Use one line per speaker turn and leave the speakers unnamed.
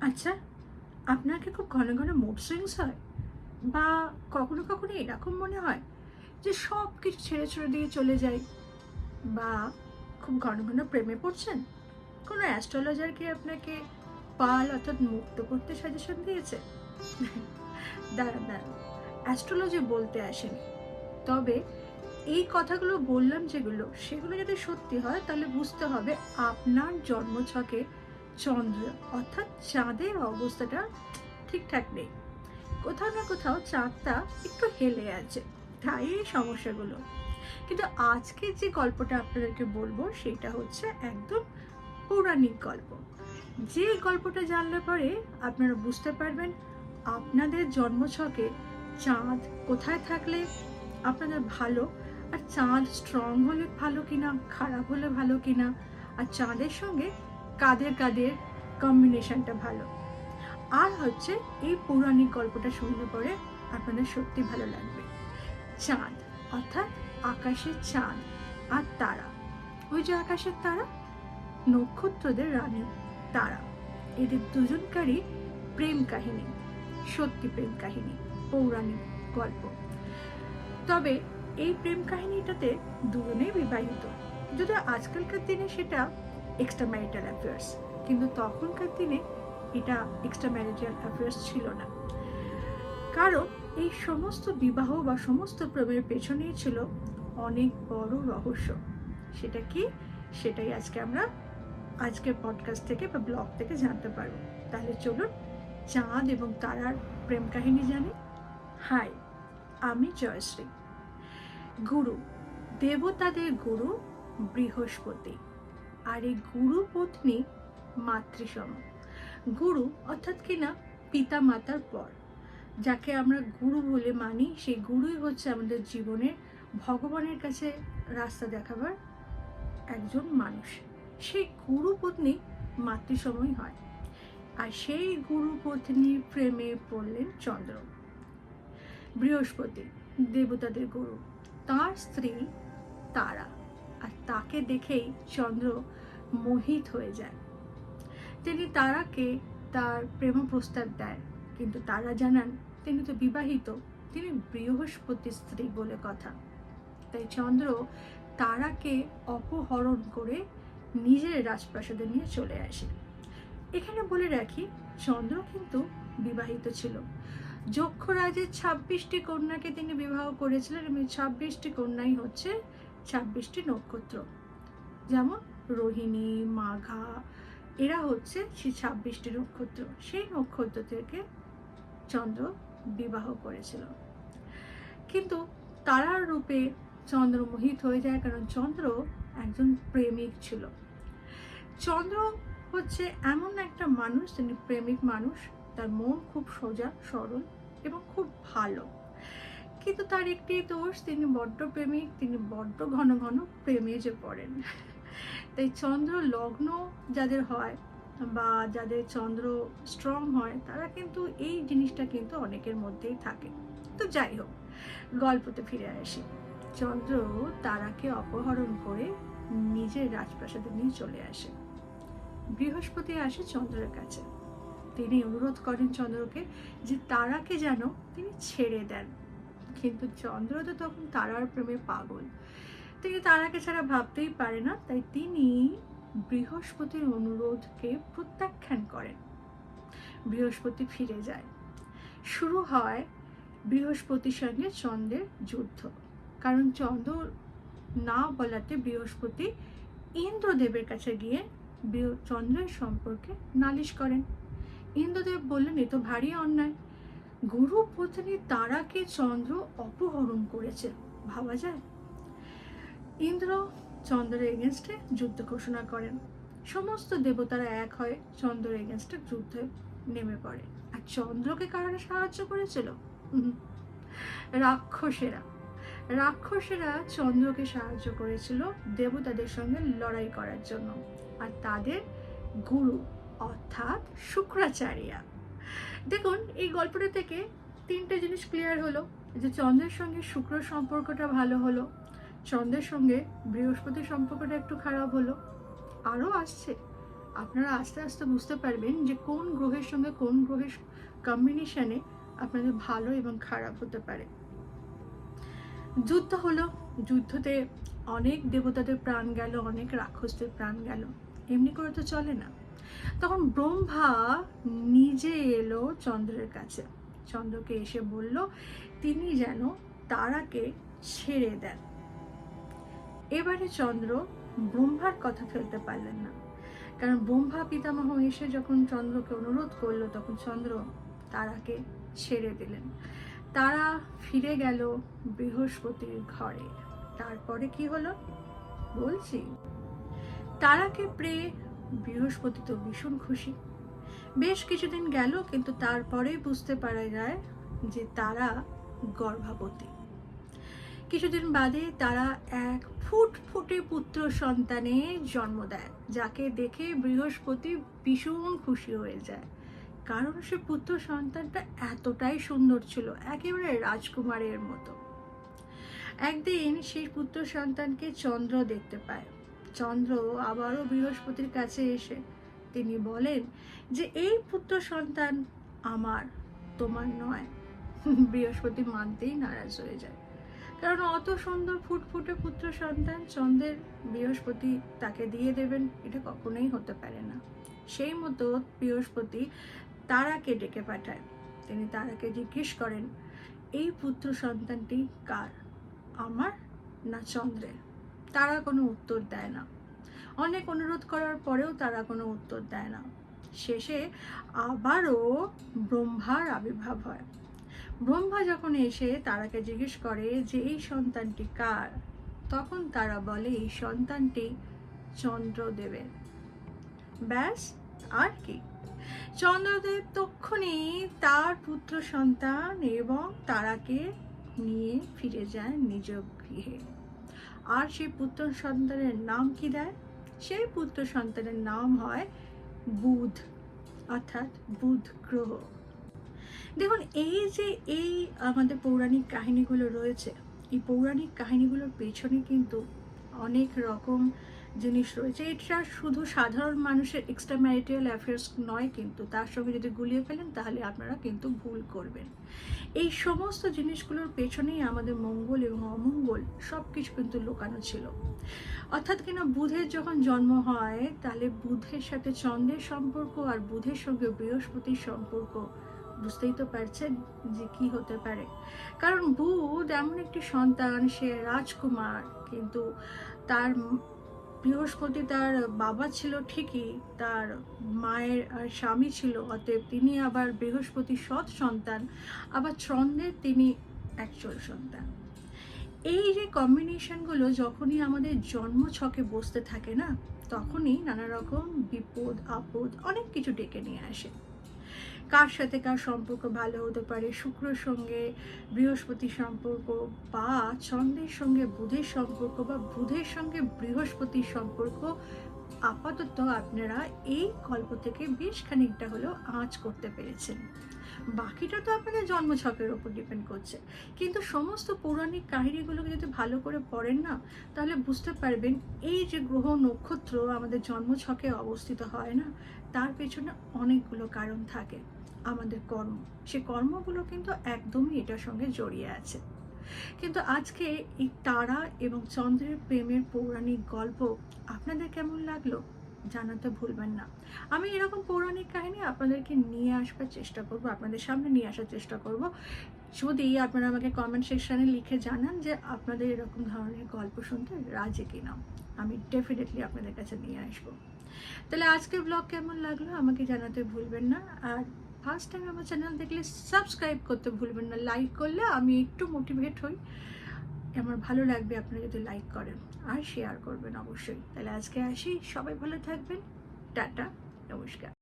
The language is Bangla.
আচ্ছা আপনার কি খুব ঘন ঘন মুড সুইংস হয়? বা কখনো কখনো এরকম মনে হয় যে সব কিছু ছেড়ে ছেড়ে দিয়ে চলে যায় বা খুব ঘন ঘন প্রেমে পড়ছেন? কোনো অ্যাস্ট্রোলজার কি আপনাকে পাল অর্থাৎ মুক্ত করতে সাজেশন দিয়েছে? দাঁড়ান দাঁড়ান অ্যাস্ট্রোলজি বলতে আসেনি। তবে এই কথাগুলো বললাম যেগুলো, সেগুলো যদি সত্যি হয়, তাহলে বুঝতে হবে আপনার জন্মছকে চন্দ্র। অর্থাৎ চাঁদের অবস্থাটা ঠিকঠাক নেই। কোথাও না কোথাও চাঁদটা একটু হেলে আছে, তাই এই সমস্যাগুলো। কিন্তু আজকে যে গল্পটা আপনাদেরকে বলব, সেটা হচ্ছে একদম পৌরাণিক গল্প। যে গল্পটা জানলে পরে আপনারা বুঝতে পারবেন, আপনাদের জন্মছকে চাঁদ কোথায় থাকলে আপনাদের ভালো, আর চাঁদ স্ট্রং হলে ভালো কিনা, খারাপ হলে ভালো কিনা, আর চাঁদের সঙ্গে কাদের কাদের কম্বিনেশনটা ভালো। আর হচ্ছে এই পৌরাণিক গল্পটা শুনলে পরে আপনাদের সত্যি ভালো লাগবে। চাঁদ, অর্থাৎ আকাশের চাঁদ আর তারা। ওই যে আকাশের তারা, নক্ষত্রদের রানী, তারা। এদের দুজনকারই প্রেম কাহিনী, সত্যি প্রেম কাহিনী, পৌরাণিক গল্প। তবে এই প্রেম কাহিনীটাতে দুজনেই বিবাহিত। যদি আজকালকার দিনে সেটা এক্সট্রা ম্যারিটাল অ্যাফেয়ার্স কিন্তু তখনকার দিনে এটা এক্সট্রা ম্যারিটাল অ্যাফেয়ার্স ছিল না। কারণ এই সমস্ত বিবাহ বা সমস্ত প্রেমের পেছনেই ছিল অনেক বড় রহস্য। সেটা কি? সেটাই আজকে আমরা আজকের পডকাস্ট থেকে বা ব্লগ থেকে জানতে পারব। তাহলে চলুন চাঁদ এবং তারার প্রেম কাহিনী জানি। হাই আমি জয়শ্রী। গুরু, দেবতাদের গুরু বৃহস্পতি। আর এই গুরু পত্নী মাতৃসম। গুরু অর্থাৎ কিনা পিতা মাতার পর। যাকে আমরা গুরু বলে মানি, সেই গুরুই হচ্ছে আমাদের জীবনের ভগবানের কাছে রাস্তা দেখাবার একজন মানুষ। সেই গুরু পত্নী মাতৃসময় হয়। আর সেই গুরু পত্নীর প্রেমে পড়লেন চন্দ্র। বৃহস্পতি, দেবতাদের গুরু। তার স্ত্রী তারা। আর তাকে দেখেই চন্দ্র মোহিত হয়ে যায়। তিনি তারাকে তার প্রেম প্রস্তাব দেয় কিন্তু তারা জানান, তিনি তো বিবাহিত, তিনি বৃহস্পতির স্ত্রী বলে কথা। তাই চন্দ্র তারাকে অপহরণ করে নিজের রাজপ্রাসাদে নিয়ে চলে আসে। এখানে বলে রাখি, চন্দ্র কিন্তু বিবাহিত ছিল। যক্ষরাজের ছাব্বিশটি কন্যাকে তিনি বিবাহ করেছিলেন এবং ছাব্বিশটি কন্যাই হচ্ছে ছাব্বিশটি নক্ষত্র। যেমন রোহিণী, মাঘা, এরা হচ্ছে সেই ছাব্বিশটি নক্ষত্র। সেই নক্ষত্র থেকে চন্দ্র বিবাহ করেছিল। কিন্তু তারার রূপে চন্দ্র মোহিত হয়ে যায় কারণ চন্দ্র একজন প্রেমিক ছিল। চন্দ্র হচ্ছে এমন একটা মানুষ তিনি প্রেমিক মানুষ। তার মন খুব সোজা, সরল এবং খুব ভালো। কিন্তু তার একটি দোষ, তিনি বড্ড প্রেমিক, তিনি বড্ড ঘন ঘন প্রেমে যে পড়েন। তাই চন্দ্র লগ্ন যাদের হয় বা যাদের চন্দ্র স্ট্রং হয়, তারা কিন্তু এই জিনিসটা কিন্তু অনেকের মধ্যেই থাকে। তো যাই হোক, গল্পতে ফিরে আসি। চন্দ্র তারাকে অপহরণ করে নিজের রাজপ্রাসাদে নিয়ে চলে আসে। বৃহস্পতি আসে চন্দ্রের কাছে। তিনি অনুরোধ করেন চন্দ্রকে যে তারাকে যেন তিনি ছেড়ে দেন। কিন্তু চন্দ্র তো তখন তারার প্রেমে পাগল। তিনি তারাকে ছাড়া ভাবতেই পারে না, তাই তিনি বৃহস্পতির অনুরোধকে প্রত্যাখ্যান করেন। বৃহস্পতি ফিরে যায়। শুরু হয় বৃহস্পতির সঙ্গে চন্দ্রের যুদ্ধ। কারণ চন্দ্র না বলাতে বৃহস্পতি ইন্দ্রদেবের কাছে গিয়ে চন্দ্রের সম্পর্কে নালিশ করেন। ইন্দ্রদেব বললেন, এ তো ভারী অন্যায়। গুরু পত্নী তারাকে চন্দ্র অপহরণ করেছে। ভাবা যায়? ইন্দ্র চন্দ্রের এগেনস্টে যুদ্ধ ঘোষণা করেন। সমস্ত দেবতারা এক হয়ে চন্দ্রের এগেনস্টে যুদ্ধে নেমে পড়ে। আর চন্দ্রকে কারা সাহায্য করেছিল? রাক্ষসেরা। রাক্ষসেরা চন্দ্রকে সাহায্য করেছিল দেবতাদের সঙ্গে লড়াই করার জন্য। আর তাদের গুরু, অর্থাৎ শুক্রাচার্যা। দেখুন, এই গল্পটা থেকে তিনটে জিনিস ক্লিয়ার হলো, যে চন্দ্রের সঙ্গে শুক্র সম্পর্কটা ভালো হলো। চন্দ্রের সঙ্গে বৃহস্পতির সম্পর্কটা একটু খারাপ হলো। আরও আসছে। আপনারা আস্তে আস্তে বুঝতে পারবেন যে কোন গ্রহের সঙ্গে কোন গ্রহের কম্বিনেশনে আপনাদের ভালো এবং খারাপ হতে পারে। যুদ্ধ হলো। যুদ্ধতে অনেক দেবতাদের প্রাণ গেল, অনেক রাক্ষসদের প্রাণ গেল। এমনি করে তো চলে না। তখন ব্রহ্মা নিজে এলো চন্দ্রের কাছে। চন্দ্রকে এসে বলল, তিনি যেন তারাকে ছেড়ে দেন। এবারে চন্দ্র ব্রহ্মার কথা ফেলতে পারলেন না। কারণ ব্রহ্মা পিতামহ এসে যখন চন্দ্রকে অনুরোধ করল, তখন চন্দ্র তারাকে ছেড়ে দিলেন। তারা ফিরে গেল বৃহস্পতির ঘরে। তারপরে কি হলো? বলছি, তারাকে পেয়ে বৃহস্পতি তো ভীষণ খুশি। বেশ কিছুদিন গেল, কিন্তু তারপরেই বুঝতে পারা যায় যে তারা গর্ভবতী। কিছুদিন বাদে তারা এক ফুট ফুটে পুত্র সন্তানের জন্ম দেয়, যাকে দেখে বৃহস্পতি ভীষণ খুশি হয়ে যায়। কারণ সে পুত্র সন্তানটা এতটাই সুন্দর ছিল, একেবারে রাজকুমারের মতো। একদিন সেই পুত্র সন্তানকে চন্দ্র দেখতে পায়। চন্দ্র আবারও বৃহস্পতির কাছে এসে তিনি বলেন যে, এই পুত্র সন্তান আমার, তোমার নয়। বৃহস্পতি মানতেই নারাজ হয়ে যায়। কারণ অত সুন্দর ফুটফুটে পুত্র সন্তান চন্দ্রের বৃহস্পতি তাকে দিয়ে দেবেন, এটা কখনোই হতে পারে না। সেই মতো বৃহস্পতি তারাকে ডেকে পাঠায়। তিনি তারাকে জিজ্ঞেস করেন, এই পুত্র সন্তানটি কার? আমার না চন্দ্রের? তারা কোনো উত্তর দেয় না। অনেক অনুরোধ করার পরেও তারা কোনো উত্তর দেয় না। শেষে আবারও ব্রহ্মার আবির্ভাব হয়। ব্রহ্মা যখন এসে তারাকে জিজ্ঞেস করে যে, এই সন্তানটি কার? তখন তারা বলে, এই সন্তানটি চন্দ্রদেবের। ব্যাস, আর কি। চন্দ্রদেব তক্ষণি তার পুত্র সন্তান এবং তারাকে নিয়ে ফিরে যায় নিজ গৃহে। আর সেই পুত্র সন্তানের নাম কি দেয়? সেই পুত্র সন্তানের নাম হয় বুধ, অর্থাৎ বুধ গ্রহ। দেখুন, এই যে এই আমাদের পৌরাণিক কাহিনীগুলো রয়েছে, এই পৌরাণিক কাহিনীগুলোর পেছনে কিন্তু অনেক রকম জিনিস রয়েছে। এটা শুধু সাধারণ মানুষের এক্সট্রা ম্যারিটাল অ্যাফেয়ার্স নয় কিন্তু, তার সঙ্গে যদি গুলিয়ে ফেলেন, তাহলে আপনারা কিন্তু ভুল করবেন। এই সমস্ত জিনিসগুলোর পেছনেই আমাদের মঙ্গল এবং অমঙ্গল সব কিছু কিন্তু লুকানো ছিল। অর্থাৎ কিনা, বুধের যখন জন্ম হয়, তাহলে বুধের সাথে চন্দ্রের সম্পর্ক আর বুধের সঙ্গে বৃহস্পতির সম্পর্ক বুঝতেই তো পারছেন যে কি হতে পারে। কারণ বুধ এমন একটি সন্তান, সে রাজকুমার, কিন্তু তার বৃহস্পতি তার বাবা ছিল ঠিকই, তার মায়ের আর স্বামী ছিল, অতএব তিনি আবার বৃহস্পতি সৎ সন্তান, আবার চন্দ্রের তিনি অ্যাকচুয়াল সন্তান। এই যে কম্বিনেশনগুলো যখনই আমাদের জন্ম ছকে বসতে থাকে না, তখনই নানা রকম বিপদ, আপদ অনেক কিছু ডেকে নিয়ে আসে। কার সাথে কার সম্পর্ক ভালো হতে পারে? শুক্রর সঙ্গে বৃহস্পতির সম্পর্ক বা চন্দ্রের সঙ্গে বুধের সম্পর্ক বা বুধের সঙ্গে বৃহস্পতির সম্পর্ক? আপাতত আপনারা এই গল্প থেকে বেশ খানিকটা হলেও আঁচ করতে পেরেছেন। বাকিটা তো আপনাদের জন্মছকের ওপর ডিপেন্ড করছে। কিন্তু সমস্ত পৌরাণিক কাহিনীগুলোকে যদি ভালো করে পড়েন না, তাহলে বুঝতে পারবেন এই যে গ্রহ নক্ষত্র আমাদের জন্মছকে অবস্থিত হয় না, তার পেছনে অনেকগুলো কারণ থাকে। আমাদের কর্ম। সে কর্মগুলো কিন্তু একদমই এটার সঙ্গে জড়িয়ে আছে। কিন্তু আজকে এই তারা এবং চন্দ্রের প্রেমের পৌরাণিক গল্প আপনাদের কেমন লাগল জানাতে ভুলবেন না। আমি এরকম পৌরাণিক কাহিনী আপনাদেরকে নিয়ে আসবার চেষ্টা করব, আপনাদের সামনে নিয়ে আসার চেষ্টা করব। যদি আপনারা আমাকে কমেন্ট সেকশানে লিখে জানান যে আপনাদের এরকম ধরনের গল্প শুনতে রাজি কিনা, আমি ডেফিনেটলি আপনাদের কাছে নিয়ে আসব। তাহলে আজকের ব্লগ কেমন লাগল আমাকে জানাতে ভুলবেন না। আর ফার্স্ট টাইম আমার চ্যানেল দেখলে সাবস্ক্রাইব করতে ভুলবেন না লাইক করলে আমি একটু মোটিভেট হই। আমার ভালো লাগবে আপনারা যদি লাইক করেন আর শেয়ার করবেন অবশ্যই। তাহলে আজকে আসি, সবাই ভালো থাকবেন। টাটা, নমস্কার।